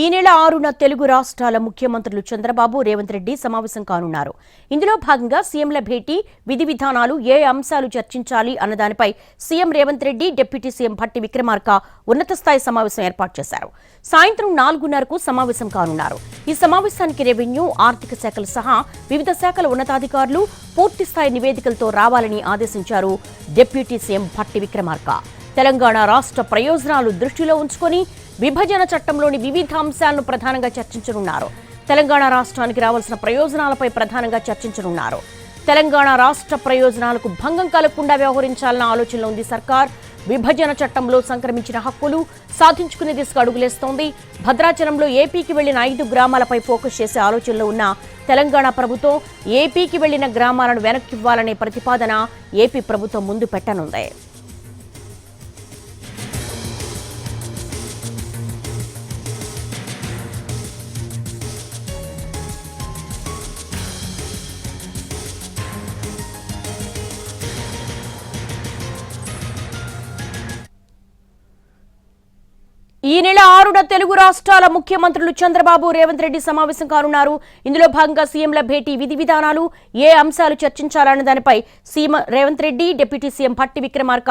ఈ నెల ఆరున తెలుగు రాష్ట్రాల ముఖ్యమంత్రులు చంద్రబాబు రేవంత్ రెడ్డి సమావేశం కానున్నారు. ఇందులో భాగంగా సీఎంల భేటీ విధి విధానాలు ఏ అంశాలు చర్చించాలి అన్నదానిపై CM Revanth Reddy deputy CM Bhatti Vikramarka ఉన్నత స్థాయి సమావేశం ఏర్పాటు చేశారు. సాయంత్రం నాలుగున్నరకు సమావేశం కానున్నారు. ఈ సమావేశానికి రెవెన్యూ ఆర్థిక శాఖలు సహా వివిధ శాఖల ఉన్నతాధికారులు పూర్తి స్థాయి నివేదికలతో రావాలని ఆదేశించారు డిప్యూటీ సీఎం భట్టి విక్రమార్క. తెలంగాణ రాష్ట్ర ప్రయోజనాలు దృష్టిలో ఉంచుకొని విభజన చట్టంలోని వివిధ అంశాలను ప్రధానంగా చర్చించనున్నారు. తెలంగాణ రాష్ట్రానికి రావాల్సిన ప్రయోజనాలపై ప్రధానంగా చర్చించనున్నారు. తెలంగాణ రాష్ట్ర ప్రయోజనాలకు భంగం కలగకుండా వ్యవహరించాలన్న ఆలోచనలో ఉంది సర్కార్. విభజన చట్టంలో సంక్రమించిన హక్కులు సాధించుకునే దిశగా అడుగులేస్తోంది. భద్రాచలంలో ఏపీకి వెళ్ళిన ఐదు గ్రామాలపై ఫోకస్ చేసే ఆలోచనలో ఉన్న తెలంగాణ ప్రభుత్వం ఏపీకి వెళ్ళిన గ్రామాలను వెనక్కివ్వాలనే ప్రతిపాదన ఏపీ ప్రభుత్వం ముందు పెట్టనుంది. ఈ నెల ఆరున తెలుగు రాష్ట్రాల ముఖ్యమంత్రులు చంద్రబాబు రేవంత్ రెడ్డి సమావేశం కానున్నారు. ఇందులో భాగంగా సీఎంల భేటీ విధి విధానాలు ఏ అంశాలు చర్చించాలన్న దానిపై CM Revanth Reddy deputy CM Bhatti Vikramarka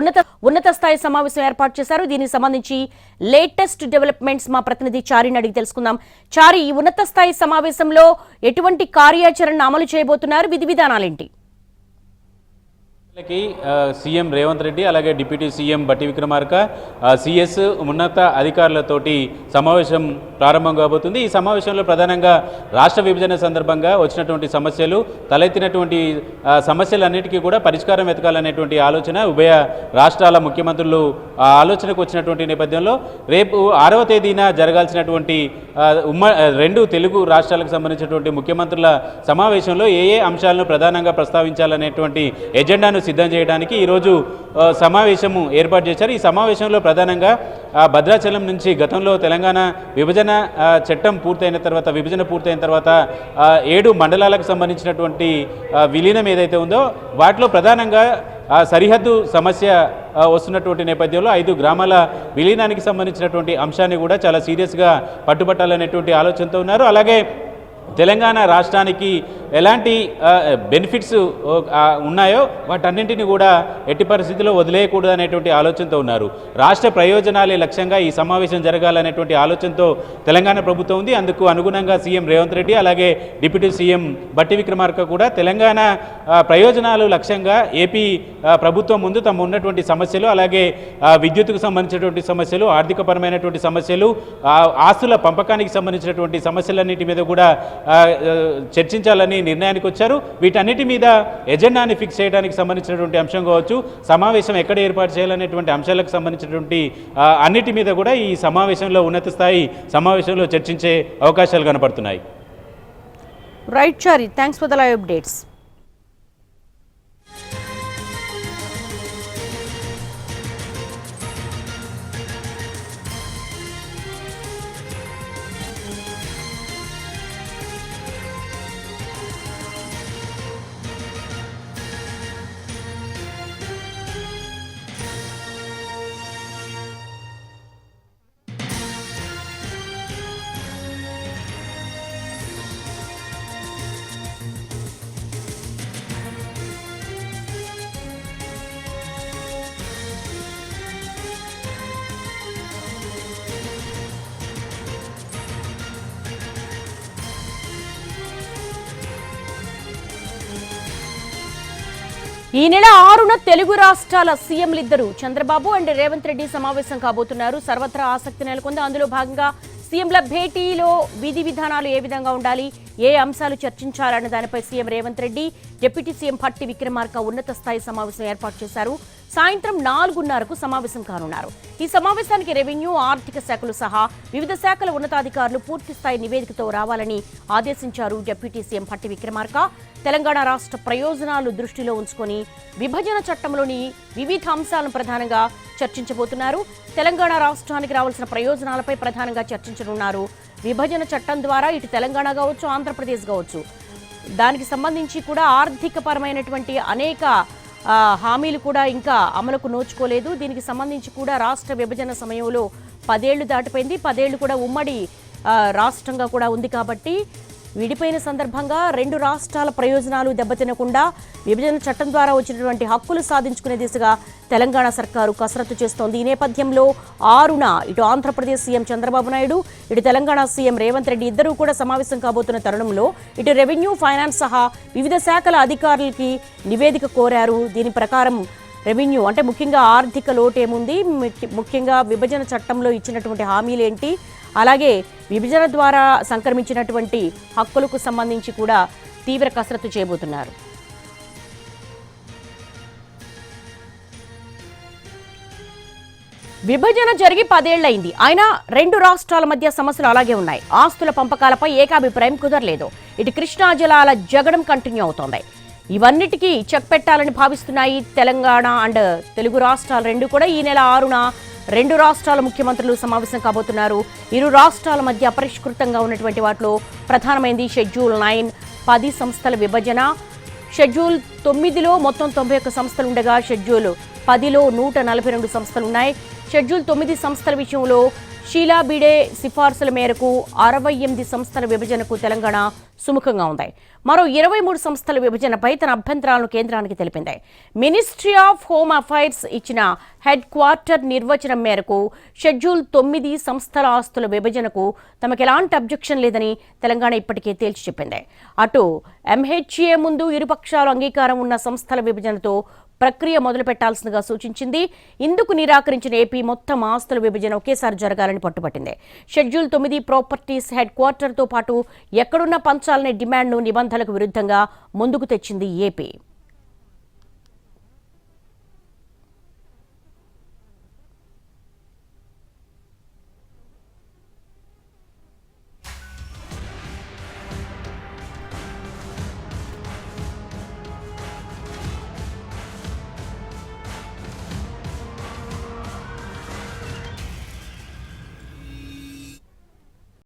ఉన్నత ఉన్నత స్థాయి సమావేశం ఏర్పాటు చేశారు. దీనికి సంబంధించి లేటెస్ట్ డెవలప్మెంట్స్ మా ప్రతినిధి చారిని అడిగి తెలుసుకుందాం. చారి ఈ ఉన్నత స్థాయి సమావేశంలో ఎటువంటి కార్యాచరణ అమలు చేయబోతున్నారు? విధి విధానాలేంటి? కి సీఎం రేవంత్ రెడ్డి అలాగే డిప్యూటీ సీఎం బట్టి విక్రమార్క సిఎస్ ఉన్నత అధికారులతోటి సమావేశం ప్రారంభం కాబోతుంది. ఈ సమావేశంలో ప్రధానంగా రాష్ట్ర విభజన సందర్భంగా వచ్చినటువంటి సమస్యలు తలెత్తినటువంటి సమస్యలన్నిటికీ కూడా పరిష్కారం వెతకాలనేటువంటి ఆలోచన ఉభయ రాష్ట్రాల ముఖ్యమంత్రులు ఆ ఆలోచనకు వచ్చినటువంటి నేపథ్యంలో రేపు ఆరవ తేదీన జరగాల్సినటువంటి ఉమ్మ రెండు తెలుగు రాష్ట్రాలకు సంబంధించినటువంటి ముఖ్యమంత్రుల సమావేశంలో ఏ ఏ అంశాలను ప్రధానంగా ప్రస్తావించాలనేటువంటి ఎజెండాను సిద్ధం చేయడానికి ఈరోజు సమావేశము ఏర్పాటు చేశారు. ఈ సమావేశంలో ప్రధానంగా భద్రాచలం నుంచి గతంలో తెలంగాణ విభజన చట్టం పూర్తయిన తర్వాత విభజన పూర్తయిన తర్వాత ఏడు మండలాలకు సంబంధించినటువంటి విలీనం ఏదైతే ఉందో వాటిలో ప్రధానంగా సరిహద్దు సమస్య వస్తున్నటువంటి నేపథ్యంలో ఐదు గ్రామాల విలీనానికి సంబంధించినటువంటి అంశాన్ని కూడా చాలా సీరియస్గా పట్టుబట్టాలనేటువంటి ఆలోచనతో ఉన్నారు. అలాగే తెలంగాణ రాష్ట్రానికి ఎలాంటి బెనిఫిట్స్ ఉన్నాయో వాటన్నింటినీ కూడా ఎట్టి పరిస్థితిలో వదిలేయకూడదు అనేటువంటి ఆలోచనతో ఉన్నారు. రాష్ట్ర ప్రయోజనాలే లక్ష్యంగా ఈ సమావేశం జరగాలనేటువంటి ఆలోచనతో తెలంగాణ ప్రభుత్వం ఉంది. అందుకు అనుగుణంగా సీఎం రేవంత్ రెడ్డి అలాగే డిప్యూటీ సీఎం బట్టి విక్రమార్క కూడా తెలంగాణ ప్రయోజనాలు లక్ష్యంగా ఏపీ ప్రభుత్వం ముందు తమ ఉన్నటువంటి సమస్యలు అలాగే విద్యుత్కు సంబంధించినటువంటి సమస్యలు ఆర్థికపరమైనటువంటి సమస్యలు ఆస్తుల పంపకానికి సంబంధించినటువంటి సమస్యలన్నిటి మీద కూడా చర్చించాలని నిర్ణయానికి వచ్చారు. వీటన్నిటి మీద ఎజెండాని ఫిక్స్ చేయడానికి సంబంధించినటువంటి అంశం కావచ్చు సమావేశం ఎక్కడ ఏర్పాటు చేయాలనేటువంటి అంశాలకు సంబంధించినటువంటి అన్నిటి మీద కూడా ఈ సమావేశంలో ఉన్నత స్థాయి సమావేశంలో చర్చించే అవకాశాలు కనపడుతున్నాయి. Right Chari thanks for the live updates ఈ నెల ఆరున తెలుగు రాష్ట్రాల సీఎంలిద్దరూ చంద్రబాబు అండ్ రేవంత్ రెడ్డి సమావేశం కాబోతున్నారు. సర్వత్రా ఆసక్తి నెలకొంది. అందులో భాగంగా సీఎంల భేటీలో విధి విధానాలు ఏ విధంగా ఉండాలి ఏ అంశాలు చర్చించాలన్న దానిపై CM Revanth Reddy deputy CM Bhatti Vikramarka ఉన్నత స్థాయి సమావేశం ఏర్పాటు చేశారు. సాయంత్రం నాలుగున్నరకు సమావేశం కానున్నారు. ఈ సమావేశానికి రెవెన్యూ ఆర్థిక శాఖలు సహా వివిధ శాఖల ఉన్నతాధికారులు పూర్తి స్థాయి నివేదికతో రావాలని ఆదేశించారు డిప్యూటీ సీఎం భట్టి విక్రమార్క. తెలంగాణ రాష్ట్ర ప్రయోజనాలు దృష్టిలో ఉంచుకొని విభజన చట్టంలోని వివిధ అంశాలను ప్రధానంగా చర్చించబోతున్నారు. తెలంగాణ రాష్ట్రానికి రావాల్సిన ప్రయోజనాలపై ప్రధానంగా చర్చించనున్నారు. విభజన చట్టం ద్వారా ఇటు తెలంగాణ కావచ్చు ఆంధ్రప్రదేశ్ కావచ్చు. దానికి సంబంధించి కూడా ఆర్థిక పరమైనటువంటి అనేక హామీలు కూడా ఇంకా అమలుకు నోచుకోలేదు. దీనికి సంబంధించి కూడా రాష్ట్ర విభజన సమయంలో పదేళ్ళు దాటిపోయింది. పదేళ్ళు కూడా ఉమ్మడి రాష్ట్రంగా కూడా ఉంది కాబట్టి విడిపోయిన సందర్భంగా రెండు రాష్ట్రాల ప్రయోజనాలు దెబ్బతినకుండా విభజన చట్టం ద్వారా వచ్చినటువంటి హక్కులు సాధించుకునే దిశగా తెలంగాణ సర్కారు కసరత్తు చేస్తోంది. ఈ నేపథ్యంలో ఆరున ఇటు ఆంధ్రప్రదేశ్ సీఎం చంద్రబాబు నాయుడు ఇటు తెలంగాణ సీఎం రేవంత్ రెడ్డి ఇద్దరూ కూడా సమావేశం కాబోతున్న తరుణంలో ఇటు రెవెన్యూ ఫైనాన్స్ సహా వివిధ శాఖల అధికారులకి నివేదిక కోరారు. దీని ప్రకారం రెవెన్యూ అంటే ముఖ్యంగా ఆర్థిక లోటు ఏముంది ముఖ్యంగా విభజన చట్టంలో ఇచ్చినటువంటి హామీలు ఏంటి అలాగే విభజన ద్వారా సంక్రమించినటువంటి హక్కులకు సంబంధించి కూడా తీవ్ర కసరత్తు చేయబోతున్నారు. విభజన జరిగి పదేళ్ళైంది. అయినా రెండు రాష్ట్రాల మధ్య సమస్యలు అలాగే ఉన్నాయి. ఆస్తుల పంపకాలపై ఏకాభిప్రాయం కుదరలేదు. ఇటు కృష్ణా జలాల జగడం కంటిన్యూ అవుతోంది. ఇవన్నిటికీ చెక్ పెట్టాలని భావిస్తున్నాయి తెలంగాణ అండ్ తెలుగు రాష్ట్రాలు రెండు కూడా ఈ నెల ఆరున రెండు రాష్ట్రాల ముఖ్యమంత్రులు సమావేశం కాబోతున్నారు. ఇరు రాష్ట్రాల మధ్య అపరిష్కృతంగా ఉన్నటువంటి వాటిలో ప్రధానమైంది షెడ్యూల్ నైన్ పది సంస్థల విభజన. షెడ్యూల్ తొమ్మిదిలో మొత్తం తొంభై ఒక్క సంస్థలు ఉండగా షెడ్యూల్ పదిలో నూట నలభై రెండు సంస్థలు ఉన్నాయి. షెడ్యూల్ తొమ్మిది సంస్థల విషయంలో షీలా బిడే సిఫార్సుల మేరకు అరవై ఎనిమిది సంస్థల విభజనకు తెలంగాణ సుముఖంగా ఉంది. మరో ఇరవై మూడు సంస్థల విభజనపై తన అభ్యంతరాలను కేంద్రానికి తెలిపింది. మినిస్ట్రీ ఆఫ్ హోమ్ అఫైర్స్ ఇచ్చిన హెడ్ క్వార్టర్ నిర్వచనం మేరకు షెడ్యూల్ తొమ్మిది సంస్థల ఆస్తుల విభజనకు తమకు ఎలాంటి అబ్జెక్షన్ లేదని తెలంగాణ ఇప్పటికే తేల్చి చెప్పింది. అటు ఎంహెచ్ఏ ముందు ఇరుపక్షాలు అంగీకారం ఉన్న సంస్థల విభజనతో ప్రక్రియ మొదలు పెట్టాల్సిందిగా సూచించింది. ఇందుకు నిరాకరించిన ఏపీ మొత్తం ఆస్తుల విభజన ఒకేసారి జరగాలని పట్టుబట్టింది. షెడ్యూల్ తొమ్మిది ప్రాపర్టీస్ హెడ్ క్వార్టర్తో పాటు ఎక్కడున్న పంచాలనే డిమాండ్ను నిబంధనలకు విరుద్ధంగా ముందుకు తెచ్చింది ఏపీ.